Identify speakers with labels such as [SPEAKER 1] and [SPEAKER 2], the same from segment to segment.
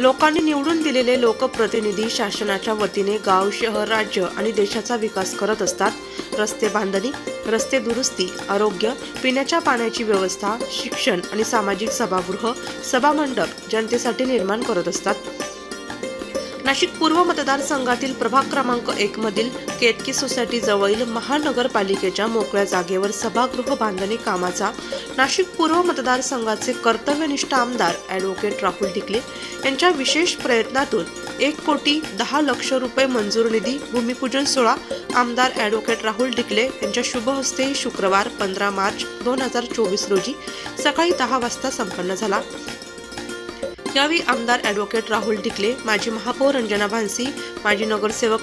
[SPEAKER 1] लोकांनी निवडून दिलेले लोकप्रतिनिधी शासनाच्या वतीने गाव शहर राज्य आणि देशाचा विकास करत असतात. रस्ते बांधणी रस्ते दुरुस्ती आरोग्य पिण्याच्या पाण्याची व्यवस्था शिक्षण आणि सामाजिक सभागृह सभामंडप जनतेसाठी निर्माण करत असतात. नाशिक पूर्व मतदारसंघातील प्रभाग क्रमांक एक मधील केतकी सोसायटी जवळील महानगरपालिकेच्या मोकळ्या जागेवर सभागृह बांधणी कामाचा नाशिक पूर्व मतदारसंघाचे कर्तव्यनिष्ठ आमदार ॲडव्होकेट राहुल ढिकले यांच्या विशेष प्रयत्नातून एक कोटी दहा लक्ष रुपये मंजूर निधी भूमिपूजन सोहळा आमदार ॲडव्होकेट राहुल ढिकले यांच्या शुभ हस्ते शुक्रवार पंधरा मार्च दोन हजार चोवीस रोजी सकाळी दहा वाजता संपन्न झाला. यावेळी आमदार ॲडव्होकेट राहुल ढिकले माजी महापौर रंजना भानसी माजी नगरसेवक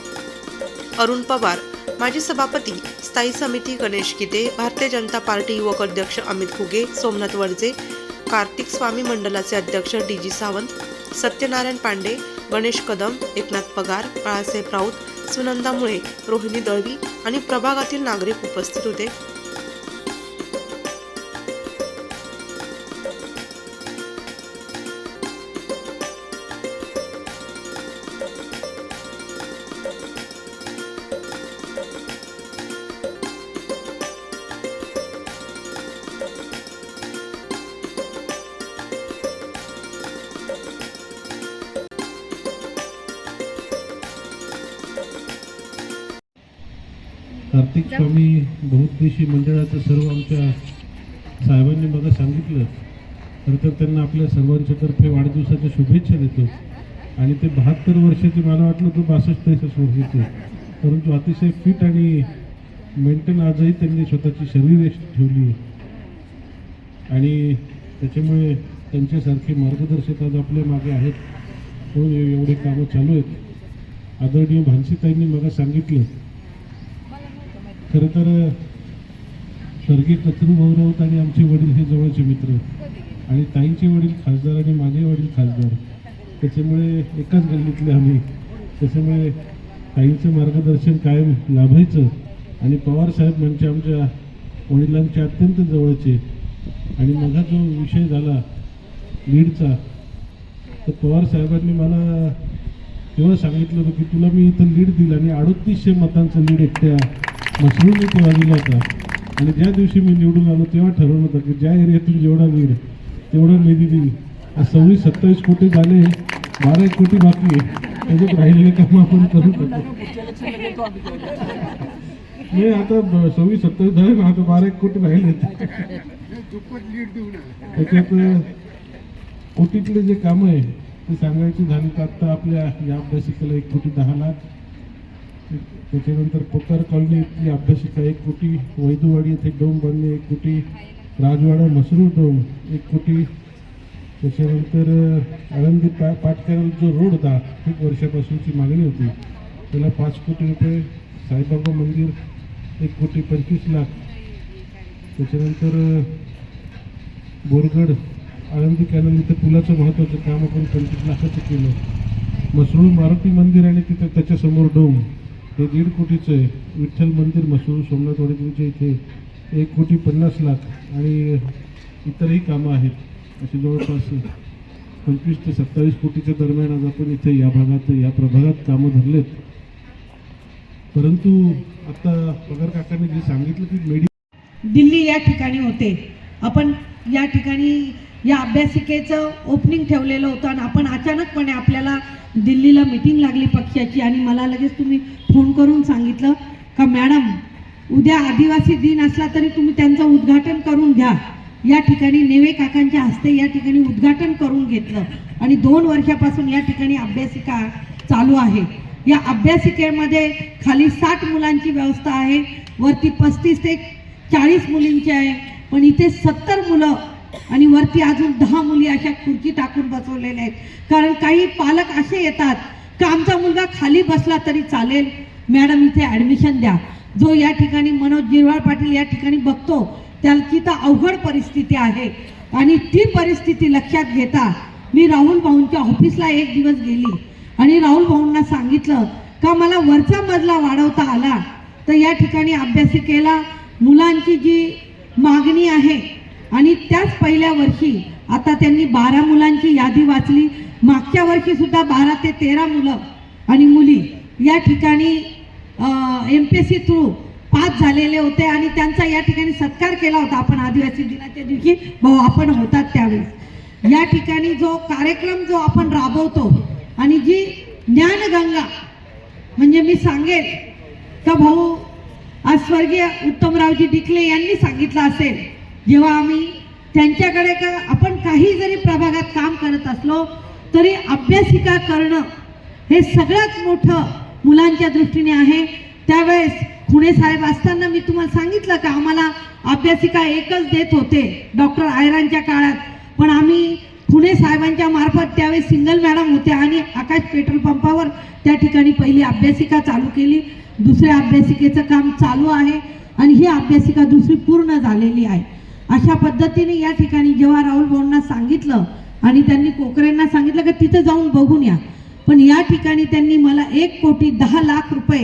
[SPEAKER 1] अरुण पवार माजी सभापती स्थायी समिती गणेश गीते भारतीय जनता पार्टी युवक अध्यक्ष अमित घुगे सोमनाथ वरजे कार्तिक स्वामी मंडलाचे अध्यक्ष डी जी सावंत सत्यनारायण पांडे गणेश कदम एकनाथ पगार बाळासाहेब राऊत सुनंदा मुळे रोहिणी दळवी आणि प्रभागातील नागरिक उपस्थित होते.
[SPEAKER 2] कार्तिक स्वामी बहुउद्देशी मंडळाचं सर्व आमच्या साहेबांनी मला सांगितलं. खरं तर त्यांना आपल्या सर्वांच्या तर्फे वाढदिवसाच्या शुभेच्छा देतो. आणि ते बहात्तर वर्षाचे मला वाटलं तो बासष्ट त्रेसष्ट वर्षाचे परंतु अतिशय फिट आणि मेंटेन आजही त्यांनी स्वतःची शरीर ठेवली आणि त्याच्यामुळे त्यांच्यासारखे मार्गदर्शक आज आपल्या मागे आहेत. म्हणून एवढे कामं चालू आहेत. आदरणीय भानसीताईंनी मला सांगितलं खरं तर स्वर्गीय कचरू भाऊराऊत आणि आमचे वडील हे जवळचे मित्र. आणि ताईंचे वडील खासदार आणि माझे वडील खासदार. त्याच्यामुळे एकाच गल्लीतले आम्ही. त्याच्यामुळे ताईंचं मार्गदर्शन कायम लाभायचं. आणि पवार साहेब म्हणजे आमच्या वडिलांचे अत्यंत जवळचे. आणि माझा जो विषय झाला लीडचा तर पवार साहेबांनी मला तेव्हा सांगितलं होतं की तुला मी इथं लीड दिलं आणि अडोतीसशे मतांचं लीड एकट्या मशरूम इथे दिला होता. आणि ज्या दिवशी मी निवडून आलो तेव्हा ठरवलं होतं की ज्या एरियातून जेवढा लीड तेवढा निधी देईल. सव्वीस सत्तावीस कोटी झाले बारा एक कोटी बाकी आहे. त्याच्यात राहिलेले कामं आपण करू शकतो. नाही आता सव्वीस सत्तावीस झाले ना आता बारा एक कोटी राहिले त्याच्यात कोटीतले जे कामं आहे ते सांगायची झाली तर आत्ता आपल्या या अभ्यासिकेला एक कोटी दहा लाख. त्याच्यानंतर पोकार कॉलनी इथली अभ्यासिका एक कोटी वैदुवाडी येथे डोम बांधणे एक कोटी राजवाडा मसरूर डोम एक कोटी. त्याच्यानंतर आळंदी पा पाटकऱ्याला जो रोड होता खूप वर्षापासूनची मागणी होती. त्याला पाच कोटी रुपये साईबाबा मंदिर एक कोटी पंचवीस लाख. त्याच्यानंतर बोरगड आळंदी कॅनल इथं पुलाचं महत्त्वाचं काम आपण पंचवीस लाखाचं केलं. मसरूळ मारुती मंदिर आणि तिथं त्याच्यासमोर डोम. हे दीड कोटीचं आहे. विठ्ठल मंदिर मसूर सोमनाथ वाडीच्या इथे एक कोटी पन्नास लाख आणि इतरही कामं आहेत. असे जवळपास पंचवीस ते सत्तावीस कोटीच्या दरम्यान आज आपण इथे या भागात या प्रभागात कामं धरलेत. परंतु आता पगार काकांनी जे सांगितलं की मेडि
[SPEAKER 3] दिल्ली या ठिकाणी होते. आपण या ठिकाणी या अभ्यासिकेचं ओपनिंग ठेवलेलं होतं आणि आपण अचानकपणे आपल्याला दिल्लीला मिटिंग लागली पक्षाची आणि मला लगेच तुम्ही फोन करून सांगितलं का मॅडम उद्या आदिवासी दिन असला तरी तुम्ही त्यांचं उद्घाटन करून घ्या. या ठिकाणी नेवे काकांच्या हस्ते या ठिकाणी उद्घाटन करून घेतलं. आणि दोन वर्षापासून या ठिकाणी अभ्यासिका चालू आहे. या अभ्यासिकेमध्ये खाली साठ मुलांची व्यवस्था आहे. वरती पस्तीस ते चाळीस मुलींची आहे. पण इथे सत्तर मुलं आणि वरती अजून दहा मुली अशा खुर्ची टाकून बसवलेल्या आहेत. कारण काही पालक असे येतात का आमचा मुलगा खाली बसला तरी चालेल? मॅडम इथे ॲडमिशन द्या. जो या ठिकाणी मनोज जिरवाळ पाटील या ठिकाणी बघतो त्याची तर अवघड परिस्थिती आहे. आणि ती परिस्थिती लक्षात घेता मी राहुल भाऊंच्या ऑफिसला एक दिवस गेली. आणि राहुल भाऊंना सांगितलं का मला वरचा मजला वाढवता आला? तर या ठिकाणी अभ्यासिकेला मुलांची जी मागणी आहे आणि त्याच पहिल्या वर्षी आता त्यांनी बारा मुलांची यादी वाचली. मागच्या वर्षी सुद्धा बारा ते तेरा मुलं आणि मुली या ठिकाणी M P S C through pass झालेले होते आणि त्यांचा या ठिकाणी सत्कार केला होता. आपण आदिवासी दिनाच्या दिवशी भाऊ आपण होतात त्यावेळेस. या ठिकाणी जो कार्यक्रम जो आपण राबवतो आणि जी ज्ञानगंगा म्हणजे मी सांगेन का भाऊ आज स्वर्गीय उत्तमरावजी डिकले यांनी सांगितलं असेल जेव्हा आम्ही त्यांच्याकडे का आपण काही जरी प्रभागात काम करत असलो तरी अभ्यासिका करणं हे सगळ्यात मोठं मुलांच्या दृष्टीने आहे. त्यावेळेस पुणे साहेब असताना मी तुम्हाला सांगितलं का आम्हाला अभ्यासिका एकच देत होते डॉक्टर आयरांच्या काळात. पण आम्ही पुणे साहेबांच्या मार्फत त्यावेळेस सिंगल मॅडम होते आणि आकाश पेट्रोल पंपावर त्या ठिकाणी पहिली अभ्यासिका चालू केली. दुसऱ्या अभ्यासिकेचं काम चालू आहे आणि ही अभ्यासिका दुसरी पूर्ण झालेली आहे. अशा पद्धतीने या ठिकाणी जेव्हा राहुल भाऊंना सांगितलं आणि त्यांनी कोकरेंना सांगितलं की तिथं जाऊन बघून या. पण या ठिकाणी त्यांनी मला एक कोटी दहा लाख रुपये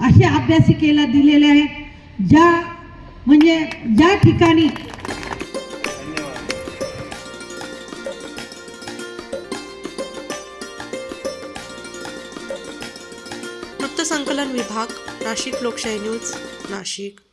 [SPEAKER 3] असे अभ्यासिकेला दिलेले आहेत ज्या म्हणजे ज्या ठिकाणी
[SPEAKER 1] वृत्तसंकलन विभाग नाशिक लोकशाही न्यूज नाशिक.